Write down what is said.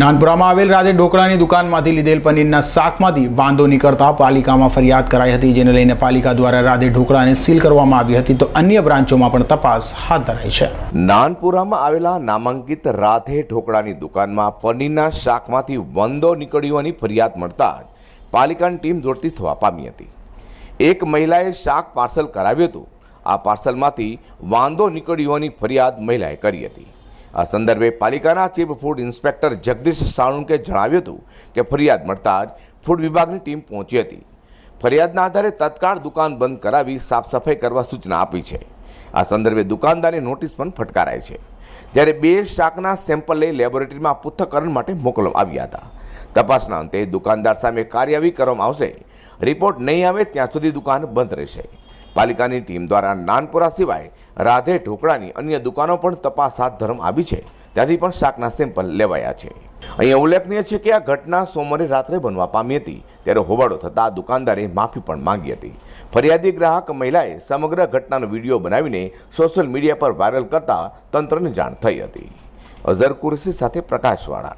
નાનપુરામાં આવેલ રાધે ઢોકળાની દુકાનમાંથી લીધેલ પનીરના શાકમાંથી વાંધો નીકળતા પાલિકામાં ફરિયાદ કરાઈ હતી, જેને લઈને પાલિકા દ્વારા રાધે ઢોકળાને સીલ કરવામાં આવી હતી. તો અન્ય બ્રાન્ચોમાં પણ તપાસ હાથ ધરાઈ છે. નાનપુરામાં આવેલા નામાંકિત રાધે ઢોકળાની દુકાનમાં પનીરના શાકમાંથી વાંધો નીકળ્યોની ફરિયાદ મળતા પાલિકાની ટીમ દોડતી થવા પામી હતી. એક મહિલાએ શાક પાર્સલ કરાવ્યું હતું. આ પાર્સલમાંથી વાંધો નીકળ્યોની ફરિયાદ મહિલાએ કરી હતી. આ સંદર્ભે પાલિકાના chief food inspector Jagdish Salunke જણાવ્યું હતું કે ફરિયાદ મળતા જ ફૂડ વિભાગની ટીમ પહોંચી હતી. ફરિયાદના આધારે તત્કાળ દુકાન બંધ કરાવી સાફ સફાઈ કરવા સૂચના આપી છે. આ સંદર્ભે દુકાનદારની નોટિસ પણ ફટકારાય છે. જ્યારે બે શાકના સેમ્પલ લઈ લેબોરેટરીમાં પૃથ્થકરણ માટે મોકલવામાં આવ્યા હતા. તપાસના અંતે દુકાનદાર સામે કાર્યવાહી કરવામાં આવશે. રિપોર્ટ નહીં આવે ત્યાં સુધી દુકાન બંધ રહેશે. પાલિકાની ટીમ દ્વારા નાનપુરા સિવાય રાધે ઢોકળાની અન્ય દુકાનો પણ તપાસ હાથ ધરવામાં આવી છે. ત્યાંથી પણ શાકના સેમ્પલ લેવાયા છે. અહીંયા ઉલ્લેખનીય છે કે આ ઘટના સોમવારે રાત્રે બનવા પામી હતી. ત્યારે હોબાળો થતાં દુકાનદારે માફી પણ માંગી હતી. ફરિયાદી ગ્રાહક મહિલાએ સમગ્ર ઘટનાનો વીડિયો બનાવીને સોશિયલ મીડિયા પર વાયરલ કરતા તંત્રને જાણ થઈ હતી. અઝર કુરશી સાથે પ્રકાશવાળા.